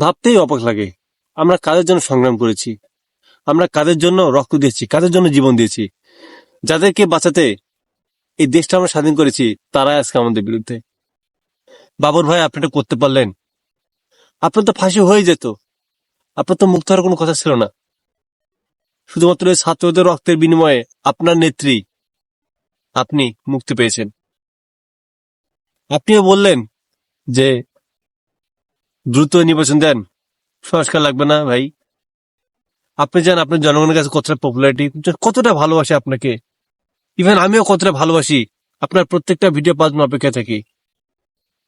ভাবতেই অবাক লাগে। আমরা কাদের জন্য সংগ্রাম করেছি? আমরা কাদের জন্য রক্ত দিয়েছি? কাদের জন্য জীবন দিয়েছি? যাদেরকে বাঁচাতে এই দেশটা আমরা স্বাধীন করেছি, তারাই আজকে আমাদের বিরুদ্ধে। বাবর ভাই, আপনি এটা করতে পারলেন। আপনার তো ফাঁসি হয়ে যেত। আপনার তো মুক্ত হওয়ার কোনো কথা ছিল না। শুধুমাত্র ছাত্রদের রক্তের বিনিময়ে আপনার নেত্রী, আপনি মুক্তি পেয়েছেন। আপনিও বললেন যে দ্রুত নির্বাচন দেন। সংস্কার লাগবে না, ভাই। আপনি জান আপনার জনগণের কাছে কতটা পপুলারিটি কতটা ভালোবাসে আপনাকে। ইভেন আমিও কতটা ভালোবাসি, আপনার প্রত্যেকটা ভিডিও জন্য অপেক্ষা থাকি।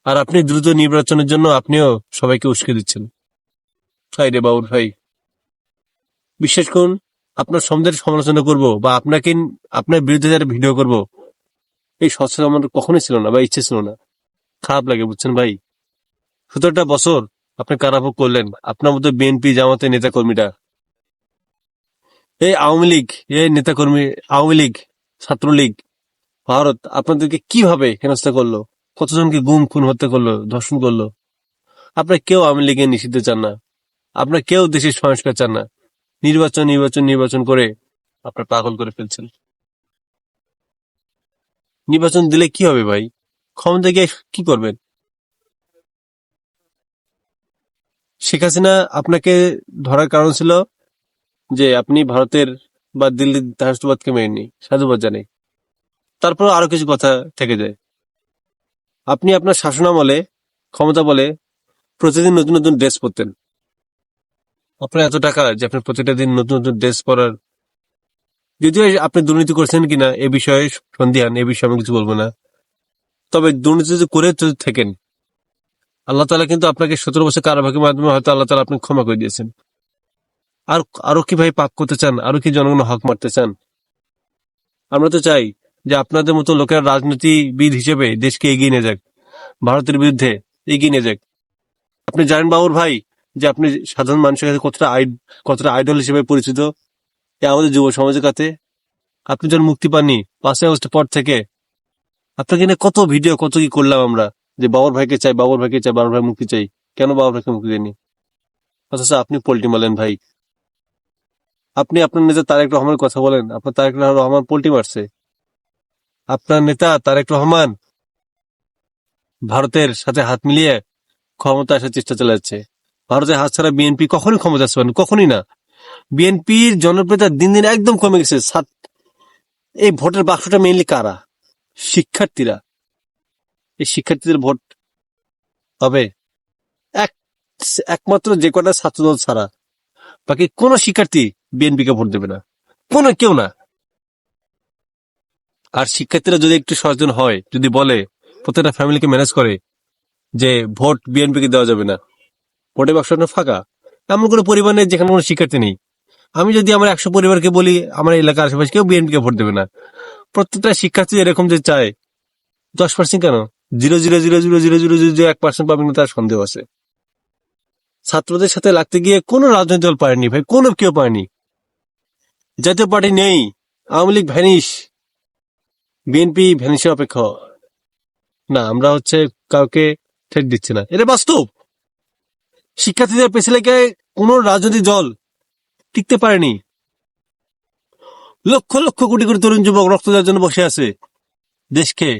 আর আপনি দ্রুত নির্বাচনের জন্য আপনিও সবাইকে উস্কে দিচ্ছেন। ভাই রে বাবুর ভাই। বিশ্বাস করুন, আপনার সমাজের সমালোচনা করব বা আপনাকে, আপনার বিরুদ্ধে যারা ভিডিও করব, এই সচেতন আমার কখনোই ছিল না বা ইচ্ছে ছিল না। খারাপ লাগে, বুঝছেন ভাই? সতেরোটা বছর আপনি কারাভোগ করলেন? আপনার মতো বিএনপি জামাতের নেতা কর্মীরা এই আওয়ামী লীগ, এই নেতা কর্মী আওয়ামী লীগ, ছাত্রলীগ, ভারত আপনাদেরকে কীভাবে হেনস্থা করল? কতজনকে গুম, খুন, হত্যা করল, ধর্ষণ করল? আপনারা কেউ আওয়ামী লীগের নিষিদ্ধ চান না। আপনারা কেউ দেশের সংস্কার চান না। নির্বাচন নির্বাচন নির্বাচন করে আপনার পাগল করে ফেলছেন। নির্বাচন দিলে কি হবে ভাই? ক্ষমতা গিয়ে কি করবেন? শেখ হাসিনা আপনাকে ধরার কারণ ছিল যে আপনি ভারতের বা দিল্লির রাষ্ট্রবাদকে মেনে নি সাধুবাদ জানাই। তারপর আরও কিছু কথা থেকে যায়। আপনি আপনার শাসনামলে, ক্ষমতা বলে প্রতিদিন নতুন নতুন ড্রেস পরতেন। আপনার এত টাকা যে আপনি প্রতিটা দিন নতুন নতুন ড্রেস পরার যদিও আপনি দুর্নীতি করছেন কিনা এ বিষয়ে সন্ধিহান, এ বিষয়ে আমি কিছু বলব না। তবে দুর্নীতি যদি করে থাকেন আল্লাহ তালা কিন্তু আপনাকে সতেরো বছর কারাভাগের মাধ্যমে হয়তো আল্লাহ তালা আপনি ক্ষমা করে দিয়েছেন। আর আরও কি ভাই পাপ করতে চান? আরও কি জনগণ হক মারতে চান? আমরা তো চাই যে আপনাদের মতো লোকের রাজনীতিবিদ হিসেবে দেশকে এগিয়ে নিয়ে যাক, ভারতের বিরুদ্ধে এগিয়ে নিয়ে যাক। আপনি জানেন বাবুর ভাই, যে আপনি সাধারণ মানুষের কাছে কতটা আই কতটা আইডল হিসেবে পরিচিত? এ আমাদের যুব সমাজের কাছে। আপনি যখন মুক্তি পাননি, পাঁচই আগস্টের পর থেকে, আপনাকে নিয়ে কত ভিডিও কত কি করলাম আমরা। যে বাবর ভাইকে চাই, বাবর ভাইকে চাই, বাবর ভাই মুক্তি চাই, কেন বাবর ভাইকে মুক্তি দেয়নি? অথচ আপনি পোল্টি মারলেন ভাই। আপনি আপনার নেতা তারেক রহমানের কথা বলেন, আপনার তারেক রহমান পোল্টি মারছে। আপনার নেতা তারেক রহমান ভারতের সাথে হাত মিলিয়ে ক্ষমতা আসার চেষ্টা চালাচ্ছে। ভারতের হাত ছাড়া বিএনপি কখনই ক্ষমতা আসবে না, কখনই না। বিএনপির জনপ্রিয়তা দিন দিন একদম কমে গেছে। এই ভোটের বাক্সটা মেইনলি কারা? শিক্ষার্থীরা। এই শিক্ষার্থীদের ভোট হবে। এক, একমাত্র যে কটা ছাত্রদল ছাড়া বাকি কোন শিক্ষার্থী বিএনপি কে ভোট দেবে না। কোন, কেউ না। আর শিক্ষার্থীরা যদি একটু সচেতন হয়, যদি বলে, প্রত্যেকটা ফ্যামিলিকে ম্যানেজ করে যে ভোট বিএনপি কে দেওয়া যাবে না, ভোটের বাক্সটা ফাঁকা, এমন কোনো পরিবার নেই যেখানে কোনো শিক্ষার্থী নেই। আমি যদি আমার একশো পরিবারকে বলি, আমার এলাকার আশেপাশে কেউ বিএনপি কে ভোট দেবে না। প্রত্যেকটা শিক্ষার্থী এরকম যে চায়, দশ পার্সেন্ট কেন? Zero zero zero zero zero zero zero zero এক পার্সেন্ট পাবেন তার সন্দেহ আছে। ছাত্রদের সাথে লাগতে গিয়ে কোনো রাজনৈতিক দল পারেনি ভাই, কোনো কেউ পায়নি জাতীয় পার্টি নেই, আওয়ামী লীগ ভ্যানিশ, বিএনপি ভ্যানিশের অপেক্ষা। না, আমরা হচ্ছে কাউকে ঠেট দিচ্ছি না। এটা বাস্তব। শিক্ষার্থীদের পেছে লেগে কোনো রাজনৈতিক দল টিকতে পারেনি। লক্ষ লক্ষ কোটি কোটি তরুণ যুবক রক্ত দেওয়ার জন্য বসে আছে দেশকে।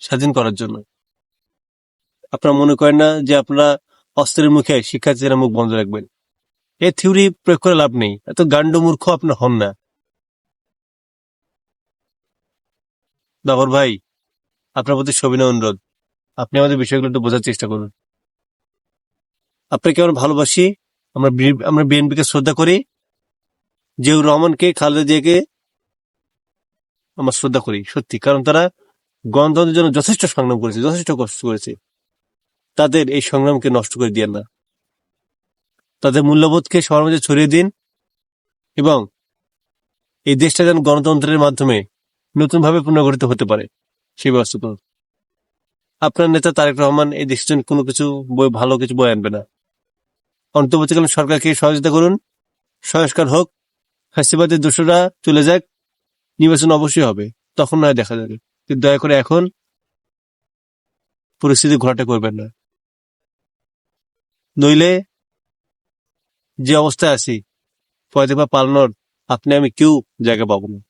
স্বাধীন করার জন্য। আপনারা মনে করেন না যে আপনারা অস্ত্রের মুখে শিক্ষার্থীরা মুখ বন্ধ রাখবেন? এই থিওরি প্রয়োগ করে লাভ নেই। এত গান্ড মূর্খ আপনি হন না। বাবর ভাই, আপনার প্রতি সবিনয় অনুরোধ। আপনি আমাদের বিষয়গুলো একটু বোঝার চেষ্টা করুন। আপনাকে আমরা ভালোবাসি। আমরা আমরা বিএনপি কে শ্রদ্ধা করি। জিয়াউর রহমানকে, খালেদা জিয়াকে আমরা শ্রদ্ধা করি, সত্যি। কারণ তারা গণতন্ত্রের জন্য যথেষ্ট সংগ্রাম করেছে, যথেষ্ট কষ্ট করেছে। তাদের এই সংগ্রামকে নষ্ট করে দিয়েন না। তাদের মূল্যবোধকে সবার মাঝে ছড়িয়ে দিন এবং এই দেশটা যেন গণতন্ত্রের মাধ্যমে নতুনভাবে পুনর্গঠিত হতে পারে, সেই ব্যবস্থা করুন। আপনার নেতা তারেক রহমান এই দেশের জন্য কোনো কিছু বই, ভালো কিছু বই আনবে না। অন্তর্বর্তীকালীন সরকারকে সহযোগিতা করুন। সংস্কার হোক ফ্যাসিবাদের দোষরা চলে যাক, নির্বাচন অবশ্যই হবে, তখন নয় দেখা যাবে। কিন্তু দয়া করে এখন পরিস্থিতি ঘোরাটা করবেন না। নইলে যে অবস্থায় আছি পয়দা পালনর, আপনি আমি কেউ জায়গা পাবো না।